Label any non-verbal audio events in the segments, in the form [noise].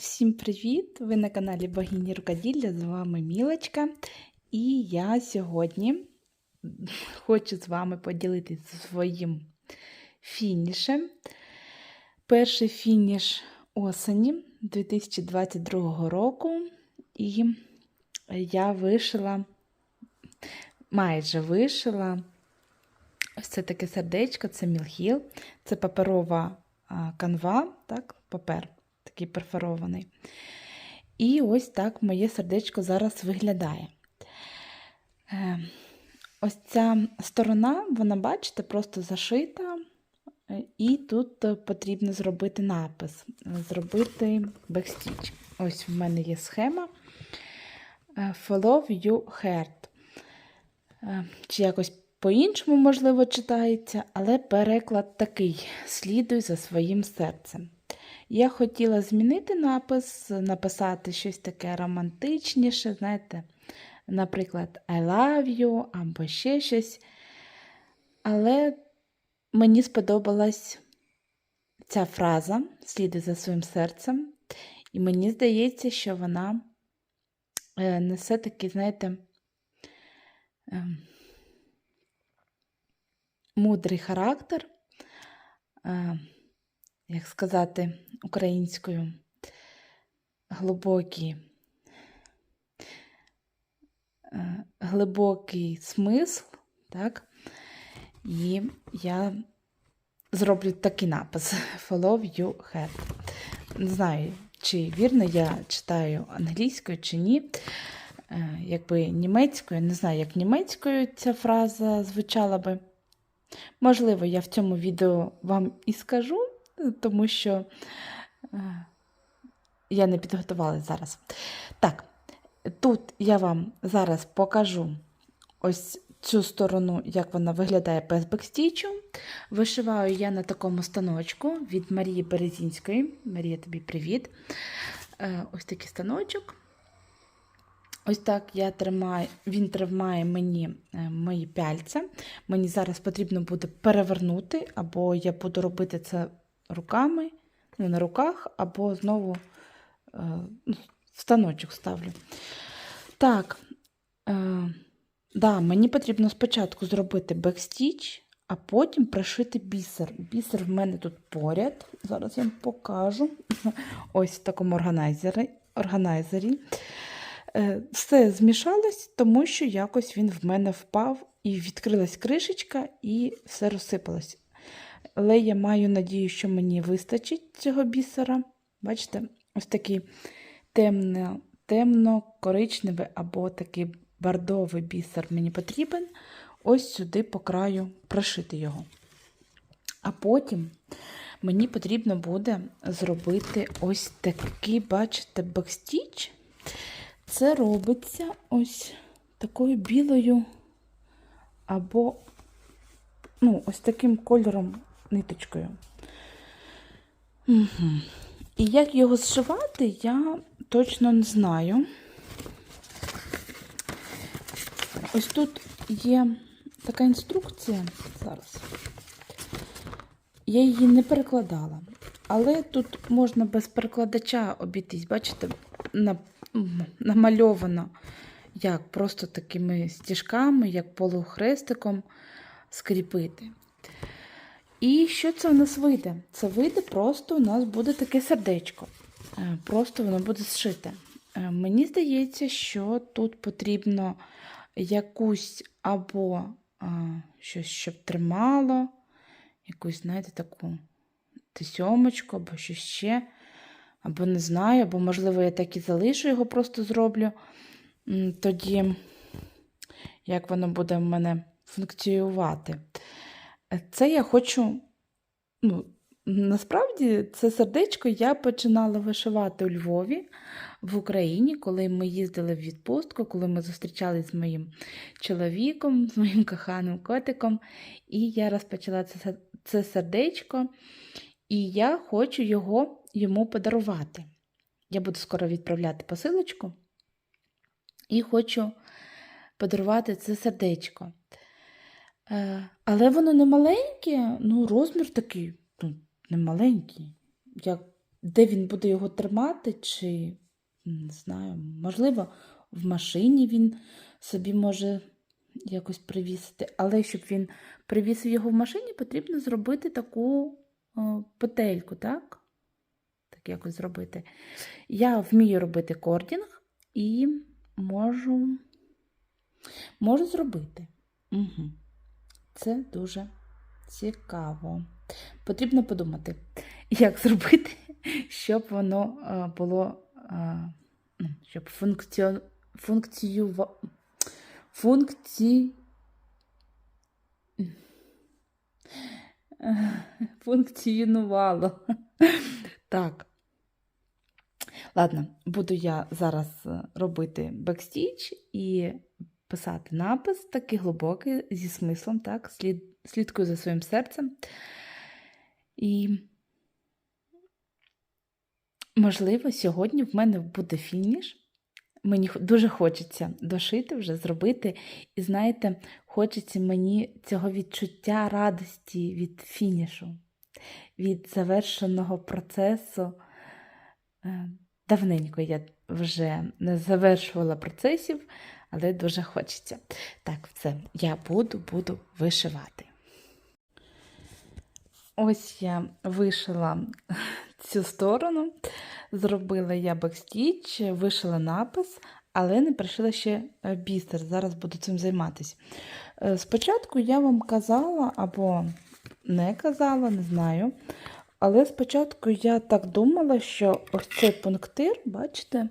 Всім привіт! Ви на каналі Богині Рукоділля, з вами Мілочка. І я сьогодні [laughs] хочу з вами поділитися своїм фінішем. Перший фініш осені 2022 року. І я вишила, майже вишила ось це таке сердечко, це Мілхіл, це паперова канва, так, папер такий перфорований. І ось так моє сердечко зараз виглядає. Е, Ось ця сторона, вона, бачите, просто зашита, е, і тут е, потрібно зробити напис, зробити бекстіч. Ось в мене є схема Follow You Heart. Чи якось по-іншому, можливо, читається, але переклад такий: слідуй за своїм серцем. Я хотіла змінити напис, написати щось таке романтичніше, знаєте, наприклад, I love you або ще щось. Але мені сподобалась ця фраза сліди за своїм серцем, і мені здається, що вона е, несе такий, знаєте, ем, мудрий характер. Як сказати українською, глибокий, е, глибокий смисл, так? І я зроблю такий напис [laughs] Follow you head. Не знаю, чи вірно я читаю англійською чи ні. Е, Якби німецькою, не знаю, як німецькою ця фраза звучала би. Можливо, я в цьому відео вам і скажу, тому що е, я не підготувалася зараз. Так, тут я вам зараз покажу ось цю сторону, як вона виглядає без бекстічу. Вишиваю я на такому станочку від Марії Березінської. Марія, тобі привіт. Е, Ось такий станочок. Ось так я тримаю, він тримає мені е, мої пяльця. Мені зараз потрібно буде перевернути, або я буду робити це руками, ну, на руках, або знову е, ну, в станочок ставлю. Так, е, да, мені потрібно спочатку зробити бекстіч, а потім пришити бісер. Бісер в мене тут поряд. Зараз я вам покажу. Ось в такому органайзері. органайзері. Е, Все змішалось, тому що якось він в мене впав і відкрилась кришечка, і все розсипалось. Але я маю надію, що мені вистачить цього бісера. Бачите, ось такий темно, темно-коричневий або такий бордовий бісер мені потрібен. Ось сюди по краю прошити його. А потім мені потрібно буде зробити ось такий, бачите, бекстіч. Це робиться ось такою білою або ну, ось таким кольором ниточкою. Угу. І як його зшивати, я точно не знаю. Ось тут є така інструкція зараз. Я її не перекладала, але тут можна без перекладача обійтись, бачите, намальовано як просто такими стіжками, як полухрестиком скріпити. І що це у нас вийде? Це вийде просто у нас буде таке сердечко. Е, Просто воно буде зшите. Е, Мені здається, що тут потрібно якусь або а, щось, щоб тримало, якусь, знаєте, таку тисьомочку, або щось ще, або не знаю, або, можливо, я так і залишу його, просто зроблю. Тоді, як воно буде в мене функціювати. Це я хочу, ну, насправді, це сердечко я починала вишивати у Львові в Україні, коли ми їздили в відпустку, коли ми зустрічалися з моїм чоловіком, з моїм коханим котиком. І я розпочала це, це сердечко, і я хочу його йому подарувати. Я буду скоро відправляти посилочку і хочу подарувати це сердечко. Е, Але воно не маленьке, ну, розмір такий, ну, не маленький, як де він буде його тримати, чи не знаю, можливо, в машині він собі може якось привісити. Але щоб він привісив його в машині, потрібно зробити таку о, петельку, так? Так якось зробити. Я вмію робити кордінг і можу, можу зробити. Угу. Це дуже цікаво. Потрібно подумати, як зробити, щоб воно було, а, ну, щоб функціо... функціюва... функці... [laughs] функціонувало. Так. Ладно, буду я зараз е, робити бекстіч і писати напис такий глибокий, зі смислом, так, слід, слідкую за своїм серцем. І, можливо, сьогодні в мене буде фініш. Мені дуже хочеться дошити вже, зробити. І знаєте, хочеться мені цього відчуття радості від фінішу, від завершеного процесу. Е, Давненько я вже не завершувала процесів, але дуже хочеться. Так, все, я буду, буду вишивати. Ось я вишила цю сторону, зробила я бекстіч, вишила напис, але не пришила ще е, бісер. Зараз буду цим займатися. Е, Спочатку я вам казала або не казала, не знаю. Але спочатку я так думала, що ось цей пунктир, бачите,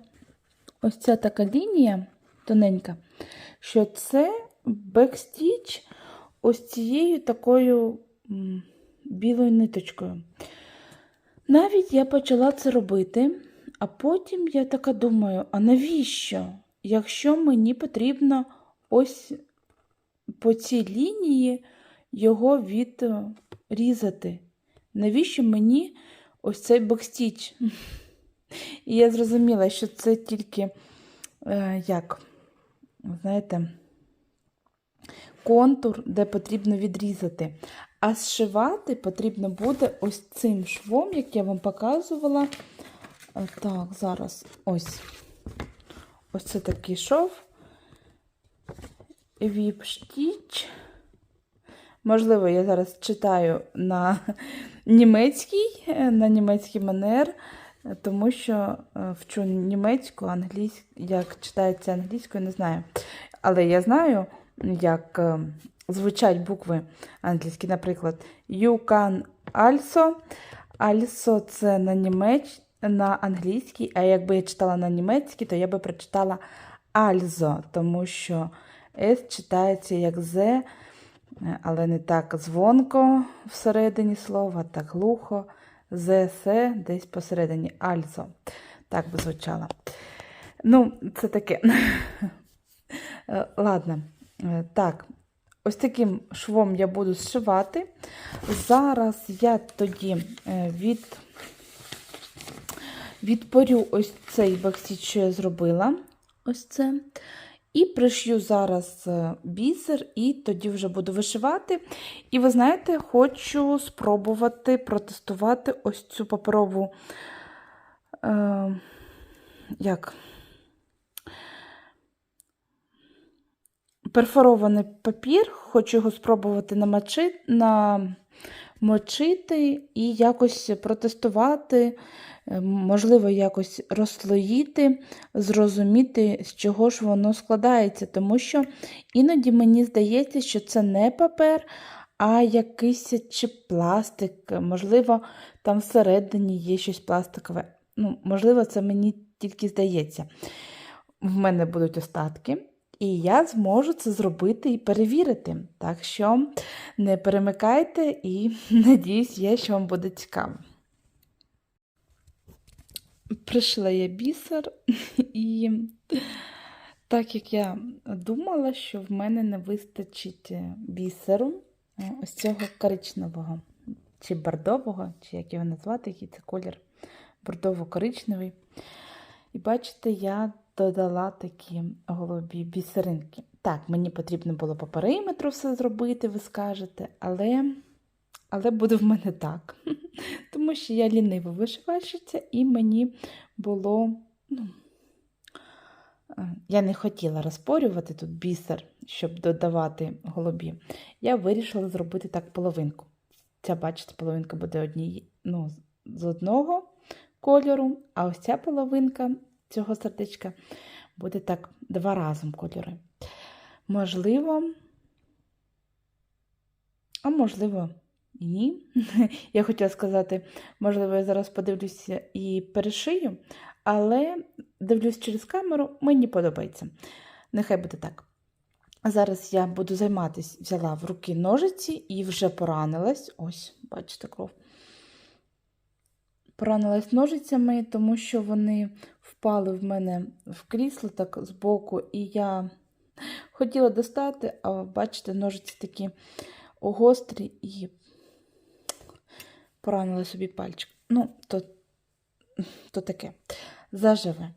ось ця така лінія тоненька, що це бекстіч ось цією такою білою ниточкою. Навіть я почала це робити, а потім я така думаю: а навіщо? Якщо мені потрібно ось по цій лінії його відрізати? Навіщо мені ось цей бокстіч? [laughs] І я зрозуміла, що це тільки, е, як, знаєте, контур, де потрібно відрізати. А зшивати потрібно буде ось цим швом, як я вам показувала. Е, Так, зараз ось. Ось це такий шов. Віпштіч. Можливо, я зараз читаю на [laughs] німецький, е, на німецький манер, тому що е, вчу німецьку, англійську, як читається англійською, не знаю. Але я знаю, як е, звучать букви англійські, наприклад, you can also. Also це на німеч, на англійській, а якби я читала на німецькій, то я би прочитала also, тому що S читається як Z, але не так дзвонко всередині слова, так глухо. ЗС десь посередині. Альзо. Так би звучало. Ну, це таке. [laughs] Ладно. Так, ось таким швом я буду зшивати. Зараз я тоді е, від, відпорю ось цей боксіт, що я зробила. Ось це. І пришью зараз е, бісер, і тоді вже буду вишивати. І ви знаєте, хочу спробувати протестувати ось цю паперову, е, як перфорований папір, хочу його спробувати намочити, намочити і якось протестувати, е, можливо, якось розслоїти, зрозуміти, з чого ж воно складається. Тому що іноді мені здається, що це не папер, а якийсь чи пластик. Можливо, там всередині є щось пластикове. Ну, Можливо, це мені тільки здається. В мене будуть остатки. І я зможу це зробити і перевірити. Так що не перемикайте і [laughs] надіюсь, я, що вам буде цікаво. Пришла я бісер, [laughs] і так як я думала, що в мене не вистачить бісеру е, ось цього коричневого, чи бордового, чи як його назвати, який це колір бордово-коричневий. І бачите, я додала такі голубі бісеринки. Так, мені потрібно було по периметру все зробити, ви скажете, але але буде в мене так. [laughs] Тому що я лінива вишивальщиця, і мені було. Ну, е, я не хотіла розпорювати тут бісер, щоб додавати голубі. Я вирішила зробити так половинку. Ця, бачите, половинка буде одній, ну, з одного кольору, а ось ця половинка цього сердечка буде так два разом кольори. Можливо, а можливо, ні. [laughs] Я хотіла сказати, можливо, я зараз подивлюся і перешию, але дивлюсь через камеру, мені подобається. Нехай буде так. Зараз я буду займатися, взяла в руки ножиці і вже поранилась. Ось, бачите, кров. Поранилась ножицями, тому що вони впали в мене в крісло так збоку, і я хотіла достати, а бачите, ножиці такі гострі і поранила собі пальчик. Ну, то, то таке заживе.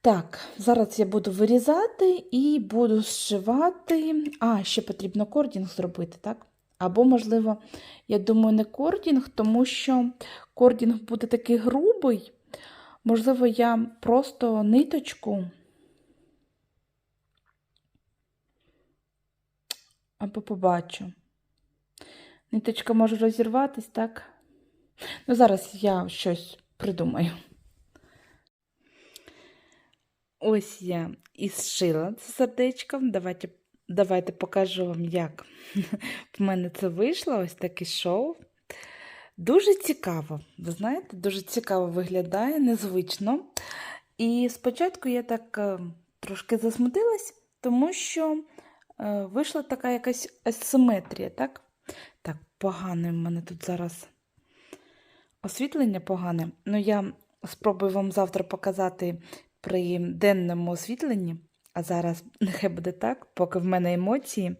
Так, зараз я буду вирізати і буду зшивати. А, ще потрібно кордінг зробити, так? Або, можливо, я думаю, не кордінг, тому що кордінг буде такий грубий. Можливо, я просто ниточку. Або побачу. Ниточка може розірватись, так? Ну, зараз я щось придумаю. Ось я і зшила це сердечко. Давайте давайте покажу вам, як [laughs] в мене це вийшло. Ось такий шоу. Дуже цікаво, ви знаєте, дуже цікаво виглядає, незвично. І спочатку я так е, трошки засмутилась, тому що е, вийшла така якась асиметрія, так? Так, погане в мене тут зараз освітлення погане. Ну, я спробую вам завтра показати при денному освітленні, а зараз [laughs] нехай буде так, поки в мене емоції.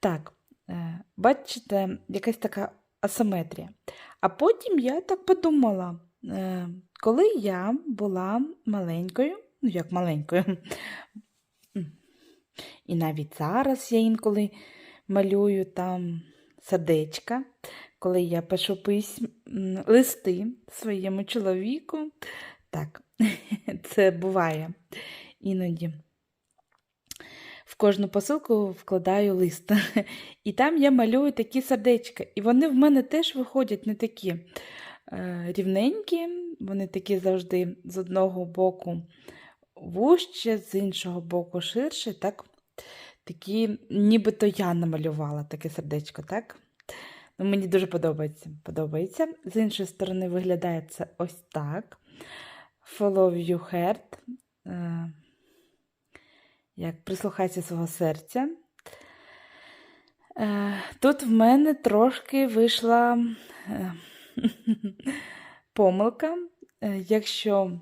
Так, е, бачите, якась така асиметрія. А потім я так подумала, е, коли я була маленькою, ну як маленькою, [laughs] і навіть зараз я інколи малюю там сердечка, коли я пишу письм, листи своєму чоловіку. Так, [laughs] це буває іноді. В кожну посилку вкладаю лист. [laughs] І там я малюю такі сердечка. І вони в мене теж виходять не такі е, рівненькі, вони такі завжди з одного боку вужче, з іншого боку ширше. так? Такі, нібито я намалювала таке сердечко, так? Ну, Мені дуже подобається. подобається. З іншої сторони, виглядає це ось так. Follow you heart. Е, як прислухайся свого серця. Е, тут в мене трошки вийшла е, [laughs] помилка. Якщо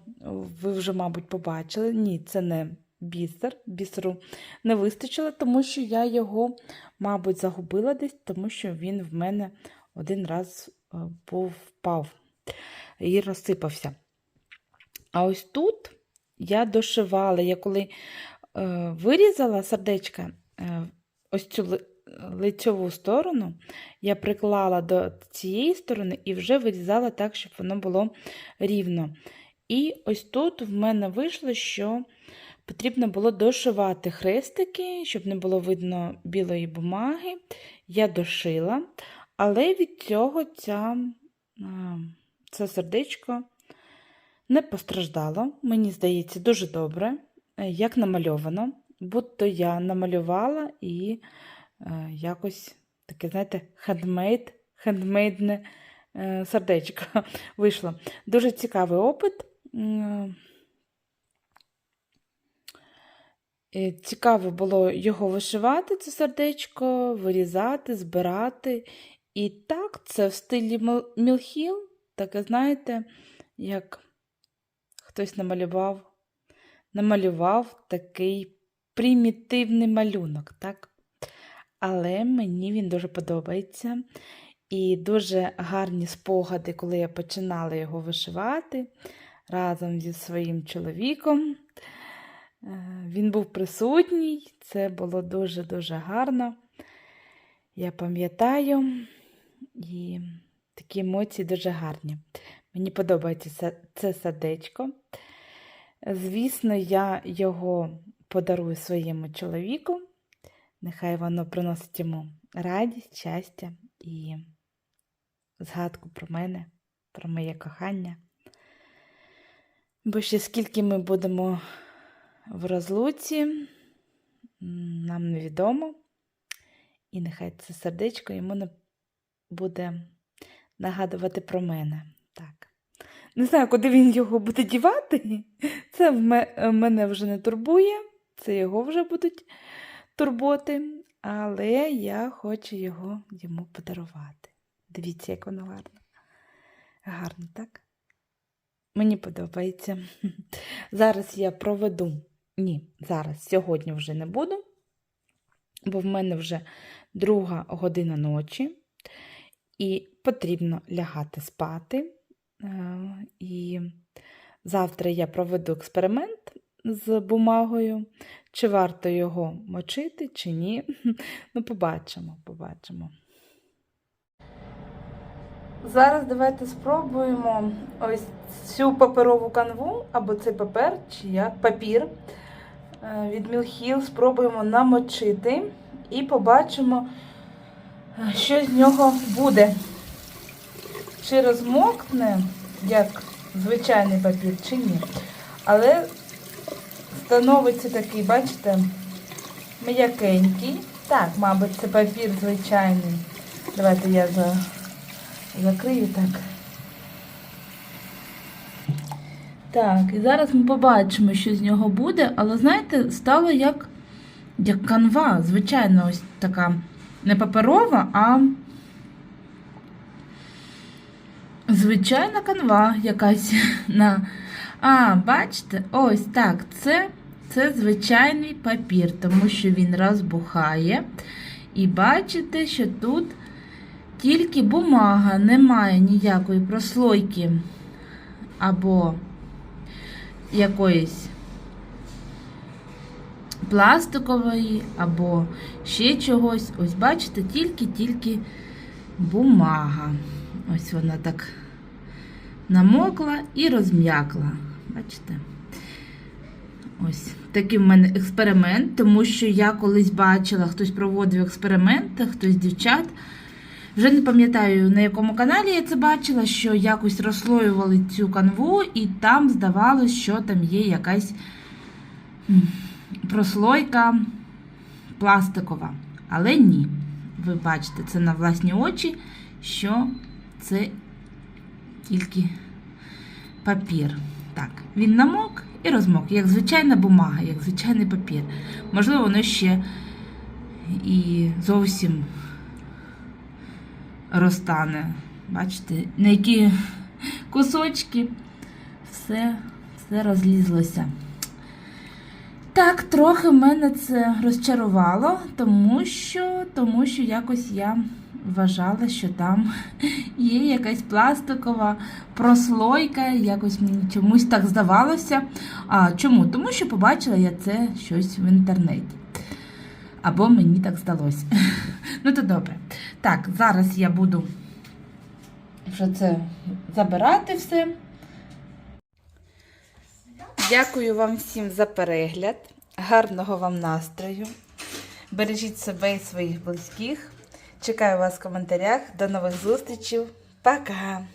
ви вже, мабуть, побачили, ні, це не бісер. Бісеру не вистачило, тому що я його, мабуть, загубила десь, тому що він в мене один раз впав і розсипався. А ось тут я дошивала, я коли е, вирізала сердечка, е, ось цю лицьову сторону, я приклала до цієї сторони і вже вирізала так, щоб воно було рівно. І ось тут в мене вийшло, що потрібно було дошивати хрестики, щоб не було видно білої бумаги. Я дошила, але від цього ця, це сердечко не постраждало, мені здається, дуже добре, е, як намальовано. Будто я намалювала і е, якось таке, знаєте, хендмейд, хендмейдне е, сердечко [laughs] вийшло. Дуже цікавий опит. Е, цікаво було його вишивати, це сердечко, вирізати, збирати. І так, це в стилі мілхіл, таке, знаєте, як хтось намалював, намалював такий примітивний малюнок, так? Але мені він дуже подобається. І дуже гарні спогади, коли я починала його вишивати разом зі своїм чоловіком. Е, він був присутній, це було дуже-дуже гарно. Я пам'ятаю, і такі емоції дуже гарні. Мені подобається це, сердечко. Звісно, я його подарую своєму чоловіку. Нехай воно приносить йому радість, щастя і згадку про мене, про моє кохання. Бо ще скільки ми будемо в розлуці, нам невідомо. І нехай це сердечко йому буде нагадувати про мене. Так. Не знаю, куди він його буде дівати. Це в мене вже не турбує, це його вже будуть турботи, але я хочу його йому подарувати. Дивіться, як воно гарно. Гарно, так? Мені подобається. Зараз я проведу. Ні, зараз, сьогодні вже не буду, бо в мене вже друга година ночі, і потрібно лягати спати. Е, І завтра я проведу експеримент з бумагою, чи варто його мочити, чи ні. [laughs] Ну, побачимо, побачимо. Зараз давайте спробуємо ось цю паперову канву, або цей папер, чи як папір е, від Мілхіл спробуємо намочити і побачимо, е, що з нього буде. Чи розмокне, як звичайний папір, чи ні. Але становиться такий, бачите, м'якенький. Так, мабуть, це папір звичайний. Давайте я за... закрию так. Так, і зараз ми побачимо, що з нього буде, але знаєте, стало як, як канва, звичайно, ось така не паперова, а звичайна канва якась [laughs] на. А, бачите, ось так, це, це звичайний папір, тому що він розбухає. І бачите, що тут тільки бумага, немає ніякої прослойки або якоїсь пластикової, або ще чогось. Ось бачите, тільки-тільки бумага. Ось вона так намокла і розм'якла. Бачите? Ось такий в мене експеримент, тому що я колись бачила, хтось проводив експерименти, хтось дівчат. Вже не пам'ятаю, на якому каналі я це бачила, що якось розслоювали цю канву, і там здавалося, що там є якась прослойка пластикова. Але ні. Ви бачите це на власні очі, що це тільки папір. Так, він намок і розмок, як звичайна бумага, як звичайний папір. Можливо, воно ще і зовсім розтане. Бачите, на які кусочки все, все розлізлося. Так, трохи мене це розчарувало, тому що, тому що якось я вважала, що там [laughs] є якась пластикова прослойка, якось мені чомусь так здавалося. А чому? Тому що побачила я це щось в інтернеті. Або мені так здалося. [laughs] Ну, то добре. Так, зараз я буду вже це забирати все. Дякую вам всім за перегляд. Гарного вам настрою. Бережіть себе і своїх близьких. Чекаю вас в коментарях. До нових зустрічей. Пока!